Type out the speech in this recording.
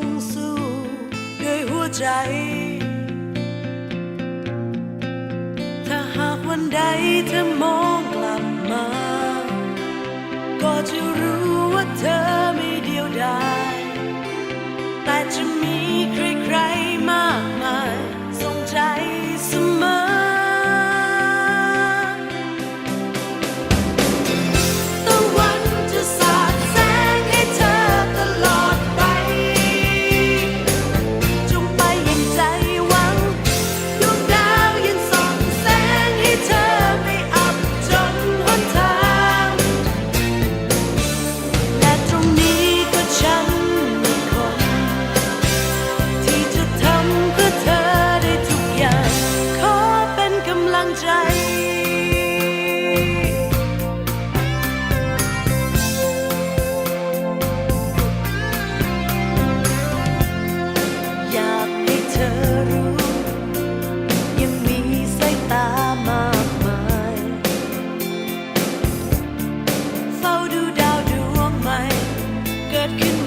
งสู้ด้วยหัวใจ ถ้าหากวันใดเธอมองกลับมา ก็จะรู้ว่าเธอางใจ อยากให้เธอรู้ ยังมีสายตามากมายเฝ้าดูดาวดวงใหม่ เกิดขึ้น